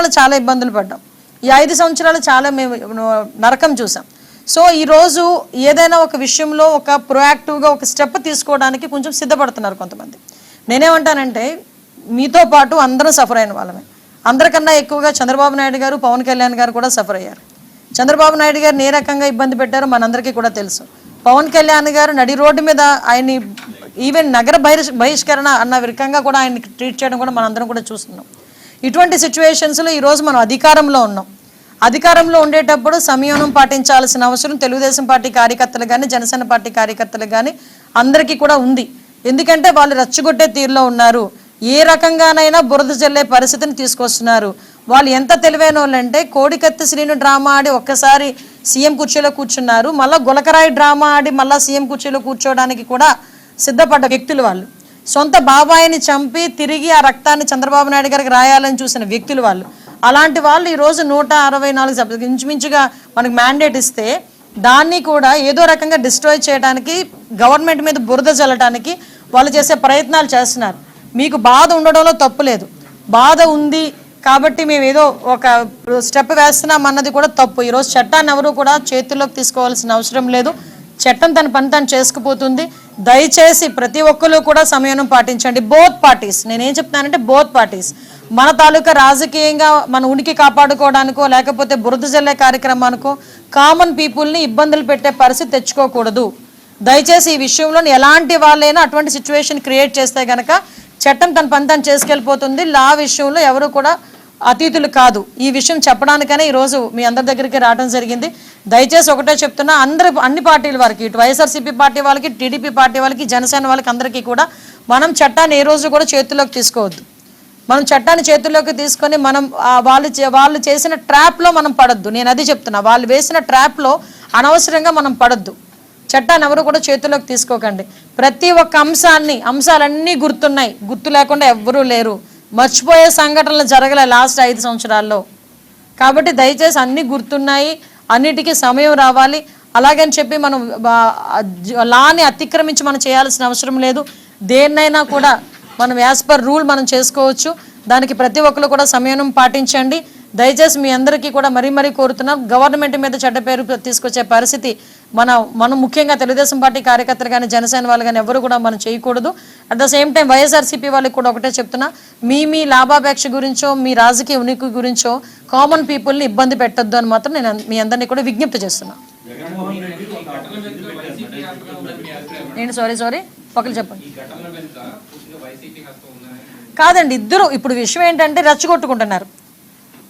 సంవత్సరాలు చాలా ఇబ్బందులు పడ్డాం. ఈ ఐదు సంవత్సరాలు చాలా మేము నరకం చూసాం. సో ఈరోజు ఏదైనా ఒక విషయంలో ఒక ప్రొయాక్టివ్గా ఒక స్టెప్ తీసుకోవడానికి కొంచెం సిద్ధపడుతున్నారు కొంతమంది. నేనేమంటానంటే మీతో పాటు అందరం సఫర్ అయిన వాళ్ళమే. అందరికన్నా ఎక్కువగా చంద్రబాబు నాయుడు గారు పవన్ కళ్యాణ్ గారు కూడా సఫర్ అయ్యారు. చంద్రబాబు నాయుడు గారు ఏ రకంగా ఇబ్బంది పెట్టారో మనందరికీ కూడా తెలుసు. పవన్ కళ్యాణ్ గారు నడి రోడ్డు మీద ఆయన్ని ఈవెన్ నగర బహిష్ బహిష్కరణ అన్న రకంగా కూడా ఆయన్ని ట్రీట్ చేయడం కూడా మనందరం కూడా చూస్తున్నాం. ఇటువంటి సిచ్యువేషన్స్లో ఈరోజు మనం అధికారంలో ఉన్నాం. అధికారంలో ఉండేటప్పుడు సంయమనం పాటించాల్సిన అవసరం తెలుగుదేశం పార్టీ కార్యకర్తలు కానీ జనసేన పార్టీ కార్యకర్తలు కానీ అందరికీ కూడా ఉంది. ఎందుకంటే వాళ్ళు రచ్చగొట్టే తీరులో ఉన్నారు. ఏ రకంగానైనా బురద జల్లే పరిస్థితిని తీసుకొస్తున్నారు. వాళ్ళు ఎంత తెలివైన వాళ్ళంటే కోడికత్తి శ్రీను డ్రామా ఆడి ఒక్కసారి సీఎం కుర్చీలో కూర్చున్నారు. మళ్ళీ గులకరాయి డ్రామా ఆడి మళ్ళీ సీఎం కుర్చీలో కూర్చోవడానికి కూడా సిద్ధపడ్డ వ్యక్తులు వాళ్ళు. సొంత బాబాయిని చంపి తిరిగి ఆ రక్తాన్ని చంద్రబాబు నాయుడు గారికి రాయాలని చూసిన వ్యక్తులు వాళ్ళు. అలాంటి వాళ్ళు ఈరోజు నూట అరవై నాలుగు సభ్యులు ఇంచుమించుగా మనకు మ్యాండేట్ ఇస్తే దాన్ని కూడా ఏదో రకంగా డిస్ట్రాయ్ చేయడానికి గవర్నమెంట్ మీద బురద చల్లటానికి వాళ్ళు చేసే ప్రయత్నాలు చేస్తున్నారు. మీకు బాధ ఉండడంలో తప్పు లేదు. బాధ ఉంది కాబట్టి మేము ఏదో ఒక స్టెప్ వేస్తున్నాం అన్నది కూడా తప్పు. ఈరోజు చట్టాన్ని ఎవరు కూడా చేతుల్లోకి తీసుకోవాల్సిన అవసరం లేదు. చట్టం తన పని తను చేసుకుపోతుంది. దయచేసి ప్రతి ఒక్కరు కూడా సమయం పాటించండి. బోత్ పార్టీస్ నేనేం చెప్తున్నానంటే బోత్ పార్టీస్ మన తాలూకా రాజకీయంగా మన ఉనికి కాపాడుకోవడానికో లేకపోతే బురద జల్లే కార్యక్రమానికో కామన్ పీపుల్ని ఇబ్బందులు పెట్టే పరిస్థితి తెచ్చుకోకూడదు. దయచేసి ఈ విషయంలో ఎలాంటి వాళ్ళైనా అటువంటి సిచ్యువేషన్ క్రియేట్ చేస్తే గనక చట్టం తన పని తను చేసుకెళ్ళిపోతుంది. లా విషయంలో ఎవరు కూడా అతిథులు కాదు. ఈ విషయం చెప్పడానికనే ఈరోజు మీ అందరి దగ్గరికి రావడం జరిగింది. దయచేసి ఒకటే చెప్తున్నా అందరి అన్ని పార్టీల వారికి ఇటు వైఎస్ఆర్సీపీ పార్టీ వాళ్ళకి టీడీపీ పార్టీ వాళ్ళకి జనసేన వాళ్ళకి అందరికీ కూడా మనం చట్టాన్ని ఏ రోజు కూడా చేతుల్లోకి తీసుకోవద్దు. మనం చట్టాన్ని చేతుల్లోకి తీసుకొని మనం వాళ్ళు చే- వాళ్ళు చేసిన ట్రాప్లో మనం పడద్దు. నేను అది చెప్తున్నా వాళ్ళు వేసిన ట్రాప్లో అనవసరంగా మనం పడద్దు. చట్టాన్ని ఎవరు కూడా చేతుల్లోకి తీసుకోకండి. ప్రతి ఒక్క అంశాన్ని అంశాలన్నీ గుర్తున్నాయి. గుర్తు లేకుండా ఎవ్వరూ లేరు. మర్చిపోయే సంఘటనలు జరగలే లాస్ట్ ఐదు సంవత్సరాల్లో. కాబట్టి దయచేసి అన్నీ గుర్తున్నాయి అన్నిటికీ సమయం రావాలి. అలాగని చెప్పి మనం లాని అతిక్రమించి మనం చేయాల్సిన అవసరం లేదు. దేన్నైనా కూడా మనం యాజ్ పర్ రూల్ మనం చేసుకోవచ్చు. దానికి ప్రతి ఒక్కరు కూడా సమయం పాటించండి. దయచేసి మీ అందరికీ కూడా మరీ మరీ కోరుతున్నాం. గవర్నమెంట్ మీద చెడ్డ పేరు తీసుకొచ్చే పరిస్థితి మన మనం ముఖ్యంగా తెలుగుదేశం పార్టీ కార్యకర్తలు కానీ జనసేన వాళ్ళు కానీ ఎవరు కూడా మనం చేయకూడదు. At the same time YSRCP వాళ్ళకి కూడా ఒకటే చెప్తున్నా మీ మీ లాభాపేక్ష గురించో మీ రాజకీయ ఉనికి గురించో కామన్ పీపుల్ని ఇబ్బంది పెట్టొద్దు అని మాత్రం నేను మీ అందరినీ కూడా విజ్ఞప్తి చేస్తున్నా. నేను సారీ సారీ? ఒకరు చెప్పండి. కాదండి ఇద్దరు. ఇప్పుడు విషయం ఏంటంటే రెచ్చగొట్టుకుంటున్నారు.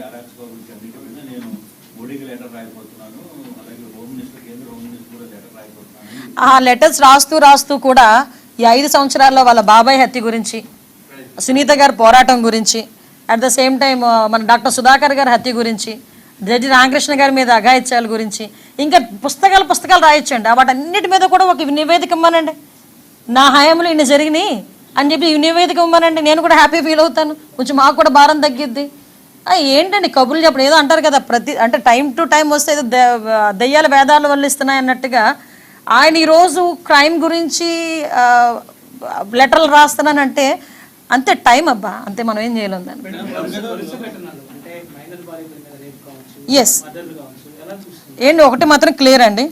జరుగుతున్న గురించి అన్నిటి మీద నేను మోడీకి లెటర్ రాయబోతున్నాను అలాగే హోమ్ మినిస్టర్ కేంద్ర హోమ్ మినిస్టర్ కూడా లెటర్ రాయబోతున్నాను. ఆ లెటర్స్ రాస్తూ రాస్తూ కూడా ఈ ఐదు సంవత్సరాల్లో వాళ్ళ బాబాయ్ హత్య గురించి సునీత గారి పోరాటం గురించి అట్ ద సేమ్ టైం మన డాక్టర్ సుధాకర్ గారి హత్య గురించి జడ్జి రామకృష్ణ గారి మీద అఘాయిత్యాల గురించి ఇంకా పుస్తకాలు పుస్తకాలు రాయొచ్చండి. వాటన్నిటి మీద కూడా ఒక నివేదిక ఇవ్వనండి నా హయాంలో ఇన్ని జరిగినాయి అని చెప్పి నివేదిక ఇవ్వమనండి నేను కూడా హ్యాపీ ఫీల్ అవుతాను. కొంచెం మాకు కూడా భారం తగ్గిద్ది. ఏంటండి? కబుర్లు చెప్పడం. ఏదో అంటారు కదా ప్రతి అంటే టైం టు టైం వస్తే ఏదో దయ్యాల వేదాలు వల్లిస్తున్నాయి అన్నట్టుగా ఆయన ఈరోజు క్రైమ్ గురించి లెటర్లు రాస్తున్నానంటే అంతే టైం అబ్బా అంతే మనం ఏం చేయలేం దాన్ని. ఎస్ ఏంటి ఒకటి మాత్రం క్లియర్ అండి.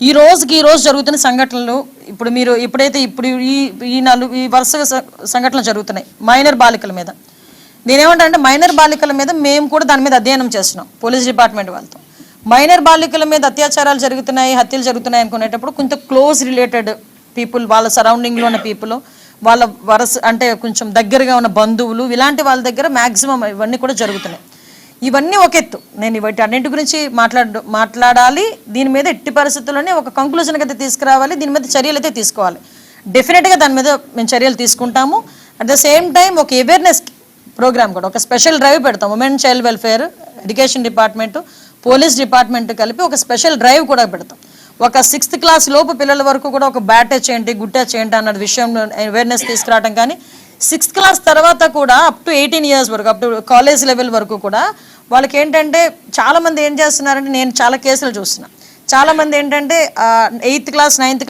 ఈ రోజుకి ఈ రోజు జరుగుతున్న సంఘటనలు ఇప్పుడు మీరు ఎప్పుడైతే ఇప్పుడు ఈ ఈ నాలుగు ఈ వరుస సంఘటనలు జరుగుతున్నాయి మైనర్ బాలికల మీద. నేనేమంటానంటే మైనర్ బాలికల మీద మేము కూడా దాని మీద అధ్యయనం చేస్తున్నాం పోలీస్ డిపార్ట్మెంట్ వాళ్ళతో. మైనర్ బాలికల మీద అత్యాచారాలు జరుగుతున్నాయి హత్యలు జరుగుతున్నాయి అనుకునేటప్పుడు కొంత క్లోజ్ రిలేటెడ్ పీపుల్ వాళ్ళ సరౌండింగ్లో ఉన్న పీపుల్ వాళ్ళ వరస అంటే కొంచెం దగ్గరగా ఉన్న బంధువులు ఇలాంటి వాళ్ళ దగ్గర మ్యాక్సిమం ఇవన్నీ కూడా జరుగుతున్నాయి. ఇవన్నీ ఒక ఎత్తు. నేను వీటి అన్నింటి గురించి మాట్లాడు మాట్లాడాలి దీని మీద ఎట్టి పరిస్థితుల్లోనే ఒక కంక్లూజన్కి అయితే తీసుకురావాలి దీని మీద చర్యలు అయితే తీసుకోవాలి డెఫినెట్గా దాని మీద మేము చర్యలు తీసుకుంటాము. అట్ ద సేమ్ టైం ఒక అవేర్నెస్ ప్రోగ్రామ్ కూడా. ఒక స్పెషల్ డ్రైవ్ పెడతాం. Women child welfare education department police department కలిపి ఒక స్పెషల్ డ్రైవ్ కూడా పెడతాం. ఒక సిక్స్త్ క్లాస్ లోపు పిల్లల వరకు కూడా ఒక బ్యాట్ చేయండి గుట్ట చేయండి అన్న విషయంలో అవేర్నెస్ తీసుకురావడం కానీ సిక్స్త్ క్లాస్ తర్వాత కూడా అప్ టు ఎయిటీన్ ఇయర్స్ వరకు అప్ టు కాలేజ్ లెవెల్ వరకు కూడా వాళ్ళకి ఏంటంటే చాలామంది ఏం చేస్తున్నారంటే నేను చాలా కేసులు చూస్తున్నాను చాలామంది ఏంటంటే ఎయిత్ క్లాస్ నైన్త్